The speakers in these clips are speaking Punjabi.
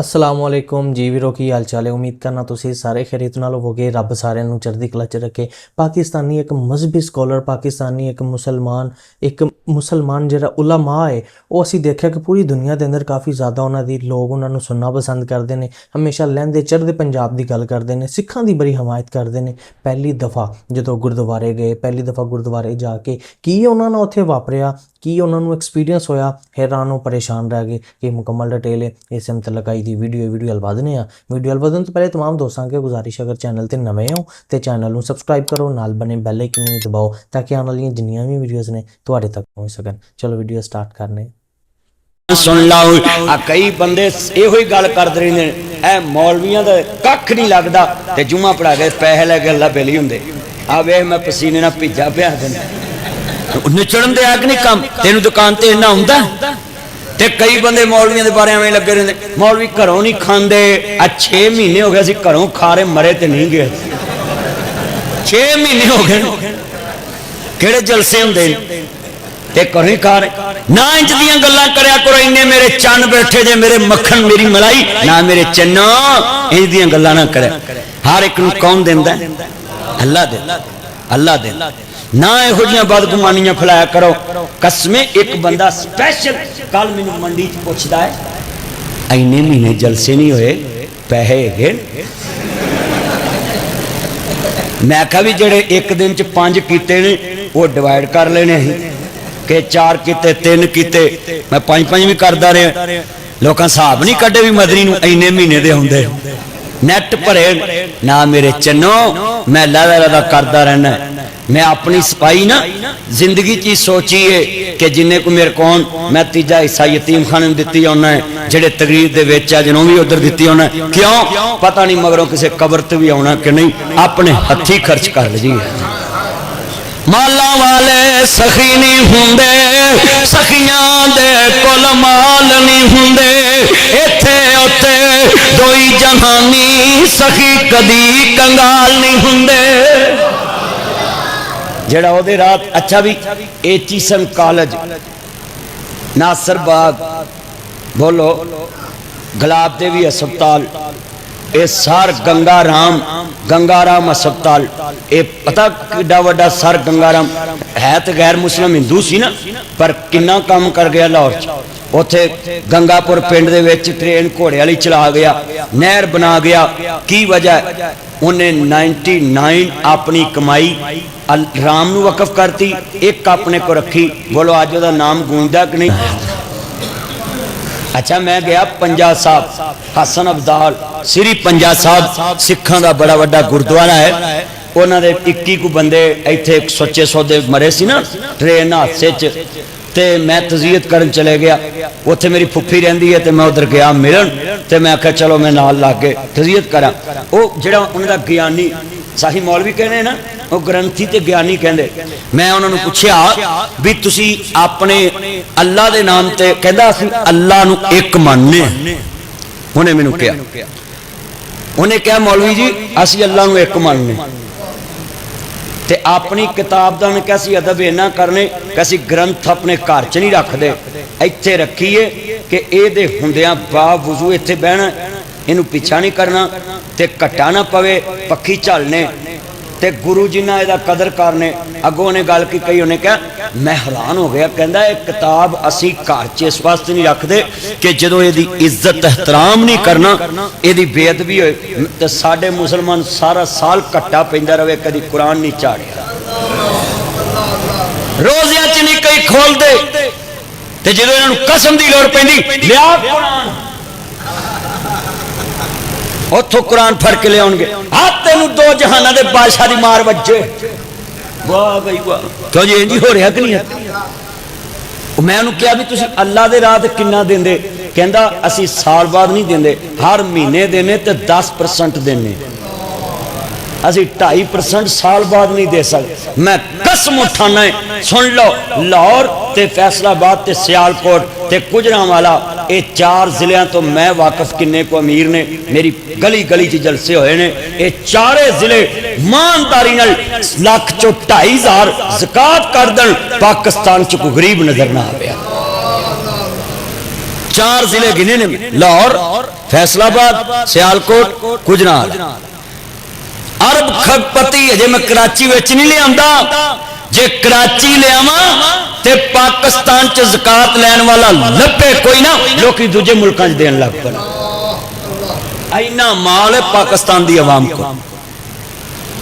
ਅਸਲਾਮ ਵਾਲੇਕੁਮ ਜੀ ਵੀਰੋ, ਕੀ ਹਾਲ ਚਾਲ ਹੈ? ਉਮੀਦ ਕਰਨਾ ਤੁਸੀਂ ਸਾਰੇ ਖੈਰੀਤ ਨਾਲ ਹੋਵੋਗੇ। ਰੱਬ ਸਾਰਿਆਂ ਨੂੰ ਚੜ੍ਹਦੀ ਕਲਾ ਚ ਰੱਖੇ। ਪਾਕਿਸਤਾਨੀ ਇੱਕ ਮਜ਼ਹਬੀ ਸਕਾਲਰ, ਪਾਕਿਸਤਾਨੀ ਇੱਕ ਮੁਸਲਮਾਨ ਇੱਕ ਮੁਸਲਮਾਨ ਜਿਹੜਾ ਉਲਮਾ ਹੈ, ਉਹ ਅਸੀਂ ਦੇਖਿਆ ਕਿ ਪੂਰੀ ਦੁਨੀਆ ਦੇ ਅੰਦਰ ਕਾਫੀ ਜ਼ਿਆਦਾ ਉਹਨਾਂ ਦੀ ਲੋਕ ਉਹਨਾਂ ਨੂੰ ਸੁਣਨਾ ਪਸੰਦ ਕਰਦੇ ਨੇ। ਹਮੇਸ਼ਾ ਲਹਿੰਦੇ ਚੜ੍ਹਦੇ ਪੰਜਾਬ ਦੀ ਗੱਲ ਕਰਦੇ ਨੇ, ਸਿੱਖਾਂ ਦੀ ਬੜੀ ਹਮਾਇਤ ਕਰਦੇ ਨੇ। ਪਹਿਲੀ ਦਫਾ ਜਦੋਂ ਗੁਰਦੁਆਰੇ ਗਏ, ਪਹਿਲੀ ਦਫਾ ਗੁਰਦੁਆਰੇ ਜਾ ਕੇ ਕੀ ਉਹਨਾਂ ਨਾਲ ਉੱਥੇ ਵਾਪਰਿਆ, ਕੀ ਉਹਨਾਂ ਨੂੰ ਐਕਸਪੀਰੀਅੰਸ ਹੋਇਆ, ਹੈਰਾਨ ਉਹ ਪਰੇਸ਼ਾਨ ਰਹਿ ਗਏ ਕਿ ਮੁਕੰਮਲ ਡਿਟੇਲ ਹੈ ਇਸ ਮਤਲਬ ਆਈ ਦੀ ਵੀਡੀਓ ਵੀਡੀਓ ਹਲਵਾਦਨੇ ਆ ਵੀਡੀਓ ਹਲਵਾਦਨ ਤੋਂ ਪਹਿਲੇ तमाम ਦੋਸਤਾਂ ਕੇ ਗੁਜ਼ਾਰਿਸ਼ ਅਗਰ ਚੈਨਲ ਤੇ ਨਵੇਂ ਹੋ ਤੇ ਚੈਨਲ ਨੂੰ ਸਬਸਕ੍ਰਾਈਬ ਕਰੋ ਨਾਲ ਬਨੇ ਬੈਲ ਆਈਕਨ ਨੂੰ ਵੀ ਦਬਾਓ ਤਾਂ ਕਿ ਆਉਣ ਵਾਲੀਆਂ ਜਿੰਨੀਆਂ ਵੀ ਵੀਡੀਓਜ਼ ਨੇ ਤੁਹਾਡੇ ਤੱਕ ਪਹੁੰਚ ਸਕਣ ਚਲੋ ਵੀਡੀਓ ਸਟਾਰਟ ਕਰਨੇ ਸੁਣ ਲਾਓ ਆ ਕਈ ਬੰਦੇ ਇਹੋ ਹੀ ਗੱਲ ਕਰਦੇ ਰਹਿੰਦੇ ਨੇ ਇਹ ਮੌਲਵੀਆਂ ਦਾ ਕੱਖ ਨਹੀਂ ਲੱਗਦਾ ਤੇ ਜੁਮਾ ਪੜਾ ਕੇ ਪੈਸੇ ਲੈ ਕੇ ਅੱਲਾ ਬੇਲੀ ਹੁੰਦੇ ਆ ਵੇਖ ਮੈਂ ਪਸੀਨੇ ਨਾਲ ਭਿੱਜਾ ਪਿਆ ਦਿਨ ਨਿਚੜਨ ਦੇ ਆਗ ਨਹੀਂ ਕੰਮ ਤੈਨੂੰ ਦੁਕਾਨ ਤੇ ਇੰਨਾ ਹੁੰਦਾ ਤੇ ਕਈ ਬੰਦੇ ਮੌਲਵੀਆਂ ਦੇ ਬਾਰੇ ਐਵੇਂ ਲੱਗੇ ਰਹਿੰਦੇ। ਮੌਲਵੀ ਘਰੋਂ ਨਹੀਂ ਖਾਂਦੇ। ਆ 6 ਮਹੀਨੇ ਹੋ ਗਏ ਸੀ ਘਰੋਂ ਖਾਰੇ ਮਰੇ ਤੇ ਨਹੀਂ ਗਏ। 6 ਮਹੀਨੇ ਹੋ ਗਏ। ਕਿਹੜੇ ਜਲਸੇ ਹੁੰਦੇ ਨੇ? ਤੇ ਘਰੋਂ ਹੀ ਖਾ ਰਹੇ। ਨਾ ਇੰਜ ਦੀਆਂ ਗੱਲਾਂ ਕਰਿਆ ਕਰੋ, ਇੰਨੇ ਮੇਰੇ ਚੰਨ ਬੈਠੇ ਜੇ, ਮੇਰੇ ਮੱਖਣ ਮੇਰੀ ਮਲਾਈ, ਨਾ ਮੇਰੇ ਚੰਨੋ। ਇੰਜ ਦੀਆਂ ਗੱਲਾਂ ਨਾ ਕਰਿਆ। ਹਰ ਇੱਕ ਨੂੰ ਕੌਣ ਦਿੰਦਾ? ਅੱਲਾ ਦਿੰਦਾ ਅੱਲਾ ਦਿੰਦਾ ਨਾ ਇਹੋ ਜਿਹੀਆਂ ਬਦਗੁਮਾਨੀਆਂ ਫੈਲਾਇਆ ਕਰੋ। ਕਸਮੇ, ਇੱਕ ਬੰਦਾ ਸਪੈਸ਼ਲ ਕੱਲ ਮੈਨੂੰ ਮੰਡੀ 'ਚ ਪੁੱਛਦਾ ਹੈ ਐਨੇ ਮਹੀਨੇ ਜਲਸੇ ਨਹੀਂ ਹੋਏ, ਪੈਸੇ ਹੈਗੇ? ਮੈਂ ਕਿਹਾ ਵੀ ਜਿਹੜੇ ਇੱਕ ਦਿਨ 'ਚ ਪੰਜ ਕੀਤੇ ਨੇ, ਉਹ ਡਿਵਾਈਡ ਕਰ ਲੈਣੇ ਅਸੀਂ। ਕਿ ਚਾਰ ਕੀਤੇ, ਤਿੰਨ ਕੀਤੇ, ਮੈਂ ਪੰਜ ਪੰਜ ਵੀ ਕਰਦਾ ਰਿਹਾ। ਲੋਕਾਂ ਹਿਸਾਬ ਨਹੀਂ ਕੱਢੇ ਵੀ ਮਦਰੀ ਨੂੰ ਇੰਨੇ ਮਹੀਨੇ ਦੇ ਹੁੰਦੇ। ਨੈਟ ਭਰੇ, ਨਾ ਮੇਰੇ ਚੰਨੋ, ਮੈਂ ਲਾਦਾ ਲਾਦਾ ਕਰਦਾ ਰਹਿਣਾ ਮੈਂ ਆਪਣੀ ਸਫ਼ਾਈ ਨਾ ਜ਼ਿੰਦਗੀ 'ਚ ਹੀ ਸੋਚੀ ਏ ਕਿ ਜਿੰਨੇ ਕੋ ਮੇਰੇ ਕੋਲ ਮੈਂ ਤੀਜਾ ਹਿੱਸਾ ਯਤੀਮਖਾਨੇ ਨੂੰ ਦਿੱਤੀ ਆਉਣਾ ਹੈ ਜਿਹੜੇ ਤਕਰੀਰ ਦੇ ਵਿੱਚ ਆ ਜਿਹਨੂੰ ਵੀ ਉਧਰ ਦਿੱਤੀ ਆਉਣਾ ਹੈ। ਕਿਉਂ ਪਤਾ ਨਹੀਂ ਮਗਰੋਂ ਕਿਸੇ ਕਬਰ ਤੇ ਵੀ ਆਉਣਾ ਕਿ ਨਹੀਂ ਆਪਣੇ ਹੱਥੀ ਖਰਚ ਕਰ ਲਈਏ ਮਾਲਾਂ ਵਾਲੇ ਸਖੀ ਨਹੀਂ ਹੁੰਦੇ ਸਖੀਆਂ ਦੇ ਕੋਲ ਮਾਲ ਨਹੀਂ ਹੁੰਦੇ ਇੱਥੇ ਉੱਤੇ ਦੋਈ ਜਹਾਨੀ ਸਖੀ ਕਦੀ ਕੰਗਾਲ ਨਹੀਂ ਹੁੰਦੇ ਜਿਹੜਾ ਉਹਦੇ ਰਾਤ, ਅੱਛਾ ਵੀ, ਇਹ ਚੀਸਨ ਕਾਲਜ, ਨਾਸਰ ਬਾਗ, ਬੋਲੋ, ਗੁਲਾਬ ਦੇਵੀ ਹਸਪਤਾਲ, ਇਹ ਸਰ ਗੰਗਾ ਰਾਮ ਗੰਗਾ ਰਾਮ ਹਸਪਤਾਲ, ਇਹ ਪਤਾ ਕਿੱਡਾ ਵੱਡਾ ਸਰ ਗੰਗਾ ਹੈ ਤੇ ਗੈਰ ਮੁਸਲਮ ਹਿੰਦੂ ਸੀ ਨਾ, ਪਰ ਕਿੰਨਾ ਕੰਮ ਕਰ ਗਿਆ ਲਾਹੌਰ ਚ। ਉੱਥੇ ਗੰਗਾਪੁਰ ਪਿੰਡ ਦੇ ਵਿੱਚ ਟ੍ਰੇਨ ਘੋੜੇ ਵਾਲੀ ਚਲਾ ਗਿਆ, ਨਹਿਰ ਬਣਾ ਗਿਆ। ਕੀ ਵਜ੍ਹਾ? ਉਹਨੇ 99 ਆਪਣੀ ਕਮਾਈ ਰਾਮ ਨੂੰ ਵਕਫ ਕਰਤੀ, ਇੱਕ ਆਪਣੇ ਕੋ ਰੱਖੀ। ਬੋਲੋ, ਅੱਜ ਉਹਦਾ ਨਾਮ ਗੂੰਜਦਾ ਕਿ ਨਹੀਂ? ਅੱਛਾ, ਮੈਂ ਗਿਆ ਪੰਜਾ ਸਾਹਿਬ, ਹਸਨ ਅਬਦਾਲ, ਸ੍ਰੀ ਪੰਜਾ ਸਾਹਿਬ ਸਿੱਖਾਂ ਦਾ ਬੜਾ ਵੱਡਾ ਗੁਰਦੁਆਰਾ ਹੈ। ਉਹਨਾਂ ਦੇ 21 ਕੁ ਬੰਦੇ ਇੱਥੇ ਸੱਚੇ ਸੌਦੇ ਮਰੇ ਸੀ ਨਾ, ਟ੍ਰੇਨ ਹਾਦਸੇ 'ਚ। ਤੇ ਮੈਂ ਤਜ਼ੀਅਤ ਕਰਨ ਚਲੇ ਗਿਆ। ਉੱਥੇ ਮੇਰੀ ਫੁੱਫੀ ਰਹਿੰਦੀ ਹੈ ਤੇ ਮੈਂ ਉਧਰ ਗਿਆ ਮਿਲਣ। ਤੇ ਮੈਂ ਆਖਿਆ, ਚਲੋ, ਮੈਂ ਨਾਲ ਲੱਗ ਕੇ ਤਜ਼ੀਅਤ ਕਰਾਂ। ਉਹ ਜਿਹੜਾ ਉਹਨਾਂ ਦਾ ਗਿਆਨੀ, ਸਾਹੀ ਮੌਲਵੀ ਕਹਿੰਦੇ ਨਾ ਉਹ ਗ੍ਰੰਥੀ ਤੇ ਗਿਆਨੀ ਕਹਿੰਦੇ। ਮੈਂ ਉਹਨਾਂ ਨੂੰ ਪੁੱਛਿਆ ਵੀ ਤੁਸੀਂ ਆਪਣੇ ਅੱਲਾ ਦੇ ਨਾਮ ਤੇ, ਕਹਿੰਦਾ ਅਸੀਂ ਅੱਲਾ ਨੂੰ ਇੱਕ ਮੰਨਨੇ ਹਾਂ। ਉਹਨੇ ਮੈਨੂੰ ਕਿਹਾ। ਉਹਨੇ ਕਿਹਾ, ਮੌਲਵੀ ਜੀ, ਅਸੀਂ ਅੱਲਾ ਨੂੰ ਇੱਕ ਮੰਨਨੇ ਤੇ ਆਪਣੀ ਕਿਤਾਬ ਦਾ ਨੇ ਕਿਹਾ ਸੀ ਅਦਬ ਇਹਨਾਂ ਕਰਨੇ ਕਿ ਅਸੀਂ ਗ੍ਰੰਥ ਆਪਣੇ ਘਰ 'ਚ ਨਹੀਂ ਰੱਖਦੇ। ਇੱਥੇ ਰੱਖੀਏ ਕਿ ਇਹਦੇ ਹੁੰਦਿਆਂ ਬਾਵਜੂ ਇੱਥੇ ਬਹਿਣਾ, ਇਹਨੂੰ ਪਿੱਛਾ ਨਹੀਂ ਕਰਨਾ ਤੇ ਘਟਾ ਨਾ ਪਵੇ, ਪੱਖੀ ਝਲਨੇ। ਤੇ ਗੁਰੂ ਜੀ ਨਾਲ ਇਹਦਾ ਕਦਰ ਕਰਨੇ ਅੱਗੋਂ ਉਹਨੇ ਗੱਲ ਕੀ ਕਹੀ ਉਹਨੇ ਕਿਹਾ ਮੈਂ ਹੈਰਾਨ ਹੋ ਗਿਆ ਕਹਿੰਦਾ ਇਹ ਕਿਤਾਬ ਅਸੀਂ ਘਰ 'ਚ ਇਸ ਵਾਸਤੇ ਨਹੀਂ ਰੱਖਦੇ ਕਿ ਜਦੋਂ ਇਹਦੀ ਇੱਜ਼ਤ ਇਹਤਰਾਮ ਨਹੀਂ ਕਰਨਾ ਇਹਦੀ ਬੇਅਦਬੀ ਹੋਏ ਤੇ ਸਾਡੇ ਮੁਸਲਮਾਨ ਸਾਰਾ ਸਾਲ ਘੱਟਾ ਪੈਂਦਾ ਰਵੇ ਕਦੀ ਕੁਰਾਨ ਨਹੀਂ ਚਾੜਿਆ ਰੋਜ਼ਿਆਂ 'ਚ ਨਹੀਂ ਕਈ ਖੋਲਦੇ ਤੇ ਜਦੋਂ ਇਹਨਾਂ ਨੂੰ ਕਸਮ ਦੀ ਲੋੜ ਪੈਂਦੀ ਲਿਆ ਕੁਰਾਨ ਉੱਥੋਂ ਕੁਰਾਨ ਫੜ ਕੇ ਲਿਆਉਣਗੇ। ਆ ਤੈਨੂੰ ਦੋ ਜਹਾਨਾਂ ਦੇ ਬਾਦਸ਼ਾਹ ਦੀ ਮਾਰ ਵੱਜੇ। ਵਾਹ ਬਈ ਵਾਹ। ਕਿਉਂ ਜੀ, ਇੰਜ ਹੋ ਰਿਹਾ ਕਿ ਨਹੀਂ? ਮੈਂ ਉਹਨੂੰ ਕਿਹਾ ਵੀ ਤੁਸੀਂ ਅੱਲਾ ਦੇ ਰਾਹ ਤੇ ਕਿੰਨਾ ਦਿੰਦੇ? ਕਹਿੰਦਾ, ਅਸੀਂ ਸਾਲ ਬਾਅਦ ਨਹੀਂ ਦਿੰਦੇ। ਹਰ ਮਹੀਨੇ ਦੇਨੇ ਤੇ 10% ਦੇਨੇ। ਅਸੀਂ 2.5% ਸਾਲ ਬਾਅਦ ਨਹੀਂ ਦੇ ਸਕਦੇ। ਮੈਂ ਕਸਮ ਉਠਾਣਾ ਸੁਣ ਲਓ, ਲਾਹੌਰ ਤੇ ਫੈਸਲਾਬਾਦ ਤੇ ਸਿਆਲਕੋਟ ਤੇ ਗੁਜਰਾਂਵਾਲਾ ਇਹ ਚਾਰ ਜ਼ਿਲ੍ਹਿਆਂ ਤੋਂ ਮੈਂ ਵਾਕਿਫ ਕਿੰਨੇ ਕੋ ਅਮੀਰ ਨੇ ਮੇਰੀ ਗਲੀ ਗਲੀ 'ਚ ਜਲਸੇ ਹੋਏ ਨੇ ਇਹ ਚਾਰੇ ਜ਼ਿਲ੍ਹੇ ਇਮਾਨਦਾਰੀ ਨਾਲ ਲੱਖ ਚੋਂ 2500 ਜ਼ਕਾਤ ਕਰ ਦੇਣ ਪਾਕਿਸਤਾਨ 'ਚ ਕੋਈ ਗਰੀਬ ਨਜ਼ਰ ਨਾ ਆਵੇ ਚਾਰ ਜ਼ਿਲ੍ਹੇ ਗਿਣੇ ਨੇ ਮੈਂ। ਲਾਹੌਰ ਫੈਸਲਾਬਾਦ ਸਿਆਲਕੋਟ ਗੁਜਰਾਤ ਅਰਬ ਖਪਤੀ ਅਜੇ ਮੈਂ ਕਰਾਚੀ ਵਿੱਚ ਨਹੀਂ ਲਿਆਂਦਾ ਜੇ ਕਰਾਚੀ ਲਿਆਵਾਂ ਤੇ ਪਾਕਿਸਤਾਨ ਚ ਜ਼ਕਾਤ ਲੈਣ ਵਾਲਾ ਲੱਭੇ ਕੋਈ ਨਾ, ਲੋਕੀ ਦੂਜੇ ਮੁਲਕਾਂ 'ਚ ਦੇਣ ਲੱਗ ਪਣ ਇੰਨਾ ਮਾਲ ਹੈ ਪਾਕਿਸਤਾਨ ਦੀ ਆਵਾਮ ਕੋਲ।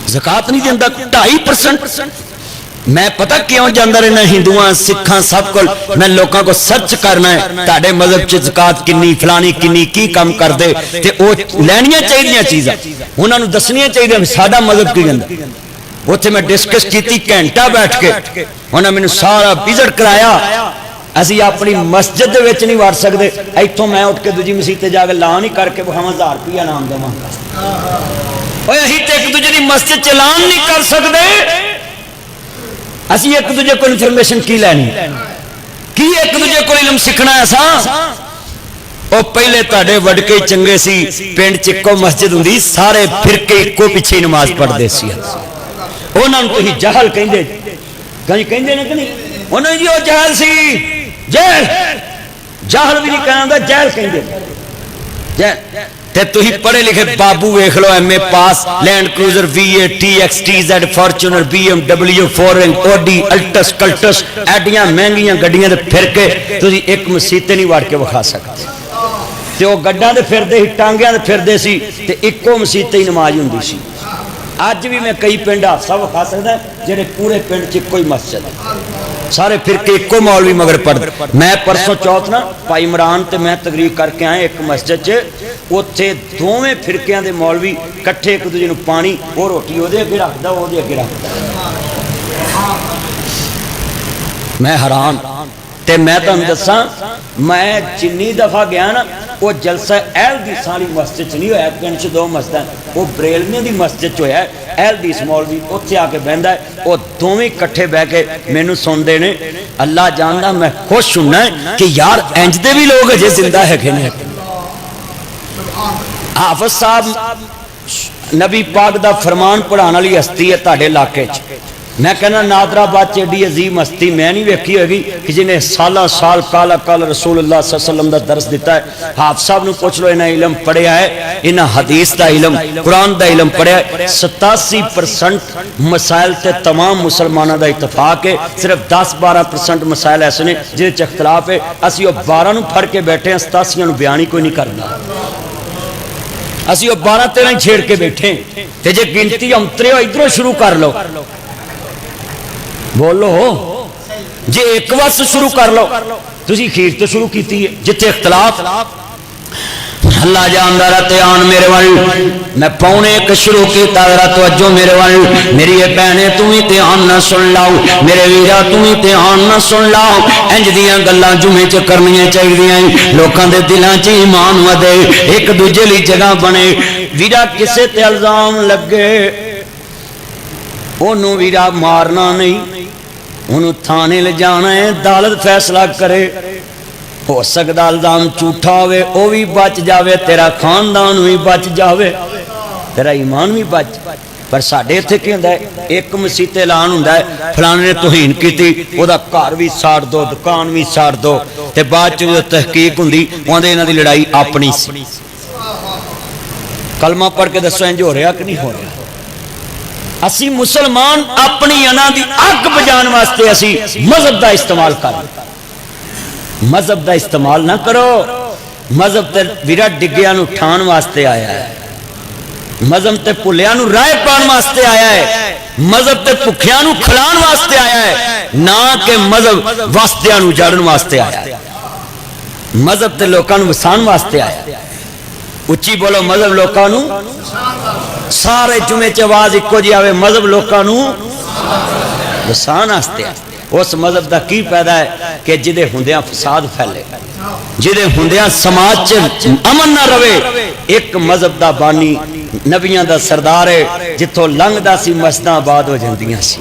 ਜ਼ਕਾਤ ਨਹੀਂ ਦਿੰਦਾ 2.5% ਮੈਂ ਪਤਾ ਕਿਉਂ ਜਾਂਦਾ ਰਹਿਣਾ ਹਿੰਦੂਆਂ, ਸਿੱਖਾਂ ਸਭ ਕੋਲ ਮੈਂ ਲੋਕਾਂ ਕੋ ਸਰਚ ਕਰਨਾ ਹੈ, ਤੁਹਾਡੇ ਮਜ਼ਹਬ ਚ ਜ਼ਕਾਤ ਕਿੰਨੀ, ਫਲਾਣੀ ਕਿੰਨੀ, ਕੀ ਕੰਮ ਕਰਦੇ, ਤੇ ਉਹ ਲੈਣੀਆਂ ਚਾਹੀਦੀਆਂ ਚੀਜ਼ਾਂ। ਉਹਨਾਂ ਨੂੰ ਦੱਸਣੀਆਂ ਚਾਹੀਦੀਆਂ ਸਾਡਾ ਮਜ਼ਹਬ ਕੀ ਕਹਿੰਦਾ। ਉੱਥੇ ਮੈਂ ਡਿਸਕਸ ਕੀਤੀ ਘੰਟਾ ਬੈਠ ਕੇ। ਉਹਨਾਂ ਮੈਨੂੰ ਸਾਰਾ ਵਿਜ਼ਿਟ ਕਰਾਇਆ। ਅਸੀਂ ਆਪਣੀ ਮਸਜਿਦ ਦੇ ਵਿੱਚ ਨਹੀਂ ਵੜ ਸਕਦੇ। ਇੱਥੋਂ ਮੈਂ ਉੱਠ ਕੇ ਦੂਜੀ ਮਸਜਿਦ ਤੇ ਜਾ ਕੇ ਲਾਂ ਨਹੀਂ ਕਰਕੇ ਬਖਾਵਾਂ 1000 ਰੁਪਿਆ ਨਾਮ ਦੇਵਾਂ। ਓਏ ਅਸੀਂ ਤੇ ਇੱਕ ਦੂਜੇ ਦੀ ਮਸਜਿਦ ਚ ਐਲਾਨ ਨਹੀਂ ਕਰ ਸਕਦੇ। ਅਸੀਂ ਇੱਕ ਦੂਜੇ ਕੋਲ ਇਨਫੋਰਮੇਸ਼ਨ ਕੀ ਲੈਣੀ? ਕੀ ਇੱਕ ਦੂਜੇ ਕੋਲ ਇਲਮ ਸਿੱਖਣਾ ਹੈ ਸਾਂ? ਉਹ ਪਹਿਲੇ ਤੁਹਾਡੇ ਵਡਕੇ ਚੰਗੇ ਸੀ। ਪਿੰਡ ਚ ਇੱਕੋ ਮਸਜਿਦ ਹੁੰਦੀ ਸਾਰੇ ਫਿਰਕੇ ਇੱਕੋ ਪਿੱਛੇ ਨਮਾਜ਼ ਪੜ੍ਹਦੇ ਸੀ। ਉਹਨਾਂ ਨੂੰ ਤੁਸੀਂ ਜਹਲ ਕਹਿੰਦੇ ਕਈ ਕਹਿੰਦੇ ਨੇ ਕਿ ਨਹੀਂ? ਉਹਨਾਂ ਜੀ ਉਹ ਜਹਲ ਸੀ। ਜਹਲ। ਜਹਲ ਵੀ ਨਹੀਂ ਕਹਿੰਦਾ ਜਹਲ ਕਹਿੰਦੇ ਜਹਲ। ਤੇ ਤੁਸੀਂ ਪੜ੍ਹੇ ਲਿਖੇ ਬਾਬੂ ਵੇਖ ਲਓ MA pass, land cruiser VA TX TZ Fortuner BMW foreign Audi, Altis, Cultus, ਐਡੀਆਂ ਮਹਿੰਗੀਆਂ ਗੱਡੀਆਂ ਤੇ ਫਿਰ ਕੇ ਤੁਸੀਂ ਇੱਕ ਮਸੀਤੇ ਤੇ ਨਹੀਂ ਵੜ ਕੇ ਵਿਖਾ ਸਕਦੇ। ਤੇ ਉਹ ਗੱਡਾਂ ਤੇ ਫਿਰਦੇ ਸੀ, ਟਾਂਗਿਆਂ ਤੇ ਫਿਰਦੇ ਸੀ ਤੇ ਇੱਕੋ ਮਸੀਤੇ ਹੀ ਨਮਾਜ਼ ਹੁੰਦੀ ਸੀ। ਅੱਜ ਵੀ ਮੈਂ ਕਈ ਪਿੰਡ ਹਾਦਸਾ ਵਿਖਾ ਸਕਦਾ, ਜਿਹੜੇ ਪੂਰੇ ਪਿੰਡ 'ਚ ਇੱਕੋ ਹੀ ਮਸਜਿਦ ਹੈ। ਸਾਰੇ ਫਿਰ ਕੇ ਇੱਕੋ ਮੌਲਵੀ ਮਗਰ ਪੜ ਮੈਂ ਪਰਸੋਂ ਚੌਥ ਨਾ ਭਾਈ ਇਮਰਾਨ ਤੇ ਮੈਂ ਤਕਰੀਰ ਕਰਕੇ ਆਇਆ ਇੱਕ ਮਸਜਿਦ 'ਚ। ਉੱਥੇ ਦੋਵੇਂ ਫਿਰਕਿਆਂ ਦੇ ਮੌਲਵੀ ਇਕੱਠੇ, ਇੱਕ ਦੂਜੇ ਨੂੰ ਪਾਣੀ, ਉਹ ਰੋਟੀ ਉਹਦੇ ਅੱਗੇ ਰੱਖਦਾ ਉਹਦੇ ਅੱਗੇ ਰੱਖਦਾ। ਮੈਂ ਹੈਰਾਨ ਤੇ ਮੈਂ ਤੁਹਾਨੂੰ ਦੱਸਾਂ, ਮੈਂ ਜਿੰਨੀ ਦਫਾ ਗਿਆ ਨਾ ਉਹ ਜਲਸਾ ਅਹਿਲ ਦੀ ਸਾਰੀ ਮਸਜਿਦ ਚ ਨਹੀਂ ਹੋਇਆ, ਪਿੰਡ ਚ ਦੋ ਮਸਜਿਦਾਂ, ਉਹ ਬਰੇਲਵੀਆਂ ਦੀ ਮਸਜਿਦ ਚ ਹੋਇਆ, ਅਹਿਲ ਦੀ ਮੌਲਵੀ, ਉੱਥੇ ਆ ਕੇ ਬਹਿੰਦਾ ਉਹ ਦੋਵੇਂ ਇਕੱਠੇ ਬਹਿ ਕੇ ਮੈਨੂੰ ਸੁਣਦੇ ਨੇ, ਅੱਲਾ ਜਾਣਦਾ ਮੈਂ ਖੁਸ਼ ਹੁੰਨਾ ਕਿ ਯਾਰ ਇੰਜ ਦੇ ਵੀ ਲੋਕ ਅਜੇ ਜ਼ਿੰਦਾ ਹੈਗੇ ਨੇ। ਹਾਫਿਜ਼ ਸਾਹਿਬ, ਨਬੀ ਪਾਕ ਦਾ ਫਰਮਾਨ ਪੜਾਉਣ ਵਾਲੀ ਹਸਤੀ ਹੈ ਤੁਹਾਡੇ ਇਲਾਕੇ 'ਚ। ਮੈਂ ਕਹਿੰਦਾ ਨਾਦਰਾਬਾਦ 'ਚ ਏਡੀ ਅਜ਼ੀਮ ਹਸਤੀ ਮੈਂ ਨਹੀਂ ਵੇਖੀ ਹੋਏਗੀ ਕਿ ਜਿਹਨੇ ਸਾਲਾਂ ਸਾਲ ਕਾਲਾ ਕਾਲ ਰਸੂਲullah ਸੱਲੱਲਾਹੁ ਅਲੈਹਿ ਵਸੱਲਮ ਦਾ ਦਰਸ ਦਿੱਤਾ ਹੈ ਹਾਫਿਜ਼ ਸਾਹਿਬ ਨੂੰ ਪੁੱਛ ਲਓ ਇਹਨਾਂ ਇਲਮ ਪੜਿਆ ਹੈ ਇਹਨਾਂ ਹਦੀਸ ਦਾ ਇਲਮ ਕੁਰਾਨ ਦਾ ਇਲਮ ਪੜਿਆ ਹੈ 87% ਮਸਾਇਲ ਤੇ तमाम ਮੁਸਲਮਾਨਾਂ ਦਾ ਇਤਫਾਕ ਹੈ ਸਿਰਫ 10-12% ਮਸਾਇਲ ਐਸੇ ਨੇ ਜਿਹਦੇ 'ਚ ਇਖਤਲਾਫ ਹੈ ਅਸੀਂ ਉਹ 12 ਨੂੰ ਫੜ ਕੇ ਬੈਠੇ ਹਾਂ 87 ਨੂੰ ਬਿਆਨ ਹੀ ਕੋਈ ਨਹੀਂ ਕਰਦਾ ਅਸੀਂ ਉਹ 12 13 ਹੀ ਛੇੜ ਕੇ ਬੈਠੇ ਤੇ ਜੇ ਗਿਣਤੀ ਅੰਤਰੇ ਹੋ ਇਧਰੋਂ ਸ਼ੁਰੂ ਕਰ ਲਓ ਬੋਲੋ। ਜੇ ਇੱਕ ਵਸ ਸ਼ੁਰੂ ਕਰ ਲਓ। ਤੁਸੀਂ ਖੀਰ ਤੋਂ ਸ਼ੁਰੂ ਕੀਤੀ ਹੈ, ਜਿੱਥੇ ਇਖਤਲਾਫ। ਅੱਲਾ ਜਾਣਦਾ ਰਾ ਧਿਆਨ ਮੇਰੇ ਵੱਲ। ਮੈਂ ਪੌਣੇ ਇੱਕ ਸ਼ੁਰੂ ਕੀਤਾ ਰਾ ਤਵੱਜੋ ਮੇਰੇ ਵੱਲ। ਮੇਰੀ ਇਹ ਭੈਣੇ, ਤੂੰ ਵੀ ਧਿਆਨ ਨਾਲ ਸੁਣ ਲਾਓ। ਮੇਰੇ ਵੀਰਾ, ਤੂੰ ਵੀ ਧਿਆਨ ਨਾਲ ਸੁਣ ਲਾਓ। ਇੰਜ ਦੀਆਂ ਗੱਲਾਂ ਜੁਮੇ ਚ ਕਰਨੀਆਂ ਚਾਹੀਦੀਆਂ ਲੋਕਾਂ ਦੇ ਦਿਲਾਂ 'ਚ ਈਮਾਨ ਵਧੇ, ਇੱਕ ਦੂਜੇ ਲਈ ਜਗ੍ਹਾ ਬਣੇ। ਵੀਰਾ, ਕਿਸੇ ਤੇ ਇਲਜ਼ਾਮ ਲੱਗੇ, ਉਹਨੂੰ ਵੀਰਾ ਮਾਰਨਾ ਨਹੀਂ। ਉਹਨੂੰ ਥਾਣੇ ਲਿਜਾਣਾ ਹੈ, ਅਦਾਲਤ ਫੈਸਲਾ ਕਰੇ। ਹੋ ਸਕਦਾ ਇਲਜ਼ਾਮ ਝੂਠਾ ਹੋਵੇ, ਉਹ ਵੀ ਬਚ ਜਾਵੇ, ਤੇਰਾ ਖਾਨਦਾਨ ਵੀ ਬਚ ਜਾਵੇ, ਤੇਰਾ ਈਮਾਨ ਵੀ ਬਚ। ਪਰ ਸਾਡੇ ਇੱਥੇ ਕੀ ਹੁੰਦਾ ਇੱਕ ਮਸਜਿਦ ਐਲਾਨ ਹੁੰਦਾ ਹੈ, ਫਲਾਣੇ ਨੇ ਤੋਹੀਨ ਕੀਤੀ, ਉਹਦਾ ਘਰ ਵੀ ਸਾੜ ਦੋ, ਦੁਕਾਨ ਵੀ ਸਾੜ ਦੋ, ਤੇ ਬਾਅਦ ਚ ਜਦੋਂ ਤਹਿਕੀਕ ਹੁੰਦੀ ਉਹਦੇ ਇਹਨਾਂ ਦੀ ਲੜਾਈ ਆਪਣੀ ਸੀ। ਕਲਮਾ ਪੜ੍ਹ ਕੇ ਦੱਸੋ ਇੰਜ ਹੋ ਰਿਹਾ ਕਿ ਨਹੀਂ ਹੋ ਰਿਹਾ? ਅਸੀਂ ਮੁਸਲਮਾਨ ਆਪਣੀ ਅਨਾ ਦੀ ਅੱਗ ਬੁਝਾਉਣ ਵਾਸਤੇ ਅਸੀਂ ਮਜ਼ਹਬ ਦਾ ਇਸਤੇਮਾਲ ਕਰ ਮਜ਼ਹਬ ਦਾ ਇਸਤੇਮਾਲ ਨਾ ਕਰੋ। ਮਜ਼ਹਬ ਤੇ ਵੀਰਾ ਡਿੱਗਿਆਂ ਨੂੰ ਉਠਾਉਣ ਵਾਸਤੇ ਆਇਆ ਹੈ। ਮਜ਼ਹਬ ਤੇ ਭੁੱਲਿਆਂ ਨੂੰ ਰਾਹ ਪਾਉਣ ਵਾਸਤੇ ਆਇਆ ਹੈ। ਮਜ਼ਹਬ ਤੇ ਭੁੱਖਿਆਂ ਨੂੰ ਖਿਲਾਉਣ ਵਾਸਤੇ ਆਇਆ ਹੈ। ਨਾ ਕਿ ਮਜ਼ਹਬ ਵਸਤਿਆਂ ਨੂੰ ਜੜਨ ਵਾਸਤੇ ਆਇਆ ਹੈ। ਮਜ਼ਹਬ ਤੇ ਲੋਕਾਂ ਨੂੰ ਵਸਾਉਣ ਵਾਸਤੇ ਆਇਆ ਉੱਚੀ ਬੋਲੋ, ਮਜ਼ਹਬ ਲੋਕਾਂ ਨੂੰ ਸਾਰੇ ਜੁਮੇ ਚ ਆਵਾਜ਼ ਇੱਕੋ ਜਿਹੀ ਆਵੇ ਮਜ਼ਹਬ ਲੋਕਾਂ ਨੂੰ ਵਸਾਉਣ ਵਾਸਤੇ ਆ। ਉਸ ਮਜ਼ਹਬ ਦਾ ਕੀ ਫਾਇਦਾ ਹੈ ਕਿ ਜਿਹਦੇ ਹੁੰਦਿਆਂ ਫਸਾਦ ਫੈਲੇ ਜਿਹਦੇ ਹੁੰਦਿਆਂ ਸਮਾਜ 'ਚ ਅਮਨ ਨਾ ਰਵੇ ਇੱਕ ਮਜ਼ਹਬ ਦਾ ਬਾਨੀ ਨਬੀਆਂ ਦਾ ਸਰਦਾਰ ਹੈ ਜਿੱਥੋਂ ਲੰਘਦਾ ਸੀ ਮਸਜਦਾਂ ਆਬਾਦ ਹੋ ਜਾਂਦੀਆਂ ਸੀ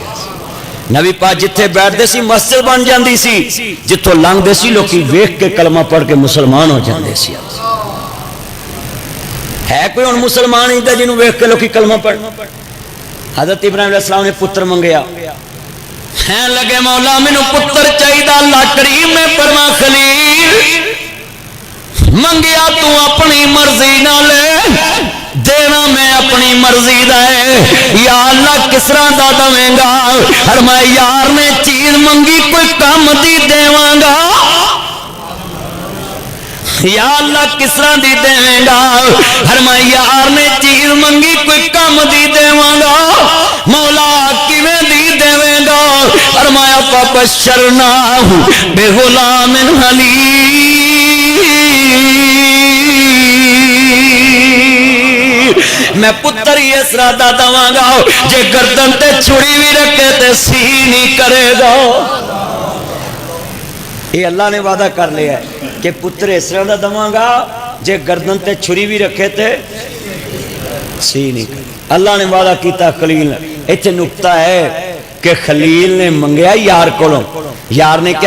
ਨਬੀ ਪਾ ਜਿੱਥੇ ਬੈਠਦੇ ਸੀ ਮਸਜਿਦ ਬਣ ਜਾਂਦੀ ਸੀ ਜਿੱਥੋਂ ਲੰਘਦੇ ਸੀ ਲੋਕੀ ਵੇਖ ਕੇ ਕਲਮਾ ਪੜ੍ਹ ਕੇ ਮੁਸਲਮਾਨ ਹੋ ਜਾਂਦੇ ਸੀ ਹੈ ਕੋਈ ਹੁਣ ਮੁਸਲਮਾਨ ਇੰਦਾ ਜਿਹਨੂੰ ਵੇਖ ਕੇ ਲੋਕੀ ਕਲਮਾ ਪੜ ਹਜ਼ਰਤ ਇਬਰਾਹਿਮ ਅਲੈਹਿਸਲਾਮ ਨੇ ਪੁੱਤਰ ਮੰਗਿਆ ਹੈ ਲਗੇ ਮੌਲਾ ਮੈਨੂੰ ਪੁੱਤਰ ਚਾਹੀਦਾ ਲਾਟਰੀ ਮੈਂ ਪਰਮਾ ਖਲੀਲ ਮੰਗਿਆ ਤੂੰ ਆਪਣੀ ਮਰਜ਼ੀ ਨਾਲ ਦੇਣਾ ਮੈਂ ਆਪਣੀ ਮਰਜ਼ੀ ਦਾ ਹੈ ਯਾ ਅੱਲਾ ਕਿਸ ਤਰ੍ਹਾਂ ਦਾ ਦਵੇਂਗਾ ਹਰ ਮੈਂ ਯਾਰ ਨੇ ਚੀਜ਼ ਮੰਗੀ ਕੋਈ ਕੰਮ ਦੀ ਦੇਵਾਂਗਾ ਯਾ ਅੱਲਾ ਕਿਸ ਤਰ੍ਹਾਂ ਦੀ ਦੇਵੇਂਗਾ ਹਰ ਮੈਂ ਯਾਰ ਨੇ ਚੀਜ਼ ਮੰਗੀ ਕੋਈ ਕੰਮ ਦੀ ਦੇਵਾਂਗਾ ਮੌਲਾ ਕਿਵੇਂ ਦੀ ਦੇਵੇਂਗਾ ਹਰ ਮੈਂ ਆਪਾ ਬਸ਼ਰਨਾ ਬੇਗੁਲਾਮਨ ਹਲੀ ਮੈਂ ਪੁੱਤਰ ਹੀ ਇਸ ਤਰ੍ਹਾਂ ਦਾ ਦਵਾਂਗਾ ਜੇ ਗਰਦਨ ਤੇ ਛੁਰੀ ਵੀ ਰੱਖੇ ਤੇ ਸੀ ਨਹੀਂ ਕਰੇਗਾ ਇਹ ਅੱਲਾ ਨੇ ਵਾਦਾ ਕਰ ਲਿਆ ਹੈ ਕਿ ਪੁੱਤਰ ਇਸ ਤਰ੍ਹਾਂ ਦਾ ਦਵਾਂਗਾ ਜੇ ਗਰਦਨ ਤੇ ਛੁਰੀ ਵੀ ਰੱਖੇ ਤੇ ਸੀ ਨਹੀਂ ਕਰੇ ਅੱਲਾ ਨੇ ਵਾਦਾ ਕੀਤਾ ਖਲੀਲ ਨਾਲ। ਇੱਥੇ ਨੁਕਤਾ ਹੈ ਕਿ ਖਲੀਲ ਨੇ ਮੰਗਿਆ ਯਾਰ ਕੋਲੋਂ ਯਾਰ ਨੇ ਕਿਹਾ ਜੀ ਵੀਰੋ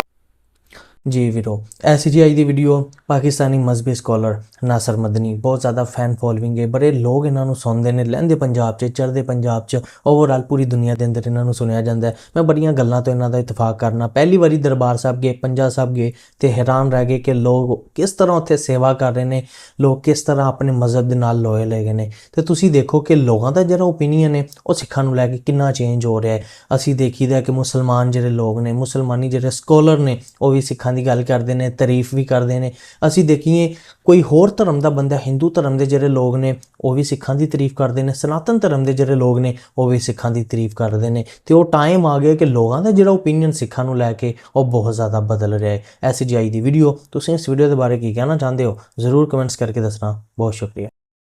ਐਸੀ ਜੀ ਅੱਜ ਦੀ ਵੀਡੀਓ ਪਾਕਿਸਤਾਨੀ ਮਜ਼ਬੀ ਸਕਾਲਰ ਨਾਸਰ ਮਦਨੀ, ਬਹੁਤ ਜ਼ਿਆਦਾ ਫੈਨ ਫੋਲੋਇੰਗ ਹੈ, ਬੜੇ ਲੋਕ ਇਹਨਾਂ ਨੂੰ ਸੁਣਦੇ ਨੇ, ਲਹਿੰਦੇ ਪੰਜਾਬ 'ਚ, ਚੜ੍ਹਦੇ ਪੰਜਾਬ 'ਚ ਓਵਰਆਲ ਪੂਰੀ ਦੁਨੀਆ ਦੇ ਅੰਦਰ ਇਹਨਾਂ ਨੂੰ ਸੁਣਿਆ ਜਾਂਦਾ ਹੈ। ਮੈਂ ਬੜੀਆਂ ਗੱਲਾਂ ਤੋਂ ਇਹਨਾਂ ਦਾ ਇਤਫਾਕ ਕਰਨਾ, ਪਹਿਲੀ ਵਾਰੀ ਦਰਬਾਰ ਸਾਹਿਬ ਗਏ, ਪੰਜਾ ਸਾਹਿਬ ਗਏ, ਤੇ ਹੈਰਾਨ ਰਹਿ ਗਏ ਕਿ ਲੋਕ ਕਿਸ ਤਰ੍ਹਾਂ ਉੱਥੇ ਸੇਵਾ ਕਰ ਰਹੇ ਨੇ, ਲੋਕ ਕਿਸ ਤਰ੍ਹਾਂ ਆਪਣੇ ਮਜ਼ਹਬ ਦੇ ਨਾਲ ਲੋਇਲ ਹੈਗੇ ਨੇ। ਤੇ ਤੁਸੀਂ ਦੇਖੋ ਕਿ ਲੋਕਾਂ ਦਾ ਜਿਹੜਾ ਓਪੀਨੀਅਨ ਹੈ, ਉਹ ਸਿੱਖਾਂ ਨੂੰ ਲੈ ਕੇ ਕਿੰਨਾ ਚੇਂਜ ਹੋ ਰਿਹਾ ਹੈ। ਅਸੀਂ ਦੇਖੀਦਾ ਕਿ ਮੁਸਲਮਾਨ ਜਿਹੜੇ ਲੋਕ ਨੇ, ਮੁਸਲਮਾਨੀ ਜਿਹੜੇ ਸਕਾਲਰ ਨੇ, ਉਹ ਵੀ ਸਿੱਖਾਂ ਦੀ ਗੱਲ ਕਰਦੇ ਨੇ, ਤਾਰੀਫ ਵੀ ਕਰਦੇ ਨੇ। ਅਸੀਂ ਦੇਖੀਏ, ਕੋਈ ਹੋਰ ਧਰਮ ਦਾ ਬੰਦਾ, ਹਿੰਦੂ ਧਰਮ ਦੇ ਜਿਹੜੇ ਲੋਕ ਨੇ, ਉਹ ਵੀ ਸਿੱਖਾਂ ਦੀ ਤਾਰੀਫ ਕਰਦੇ ਨੇ। ਸਨਾਤਨ ਧਰਮ ਦੇ ਜਿਹੜੇ ਲੋਕ ਨੇ, ਉਹ ਵੀ ਸਿੱਖਾਂ ਦੀ ਤਾਰੀਫ ਕਰਦੇ ਨੇ। ਤੇ ਉਹ ਟਾਈਮ ਆ ਗਿਆ ਕਿ ਲੋਕਾਂ ਦਾ ਜਿਹੜਾ ਓਪੀਨੀਅਨ ਸਿੱਖਾਂ ਨੂੰ ਲੈ ਕੇ, ਉਹ ਬਹੁਤ ਜ਼ਿਆਦਾ ਬਦਲ ਰਿਹਾ ਹੈ। ਐਸੀ ਜੀ ਆਈ ਦੀ ਵੀਡੀਓ ਤੁਸੀਂ ਇਸ ਵੀਡੀਓ ਦੇ ਬਾਰੇ ਕੀ ਕਹਿਣਾ ਚਾਹੁੰਦੇ ਹੋ? ਜ਼ਰੂਰ ਕਮੈਂਟਸ ਕਰਕੇ ਦੱਸਣਾ। ਬਹੁਤ ਸ਼ੁਕਰੀਆ।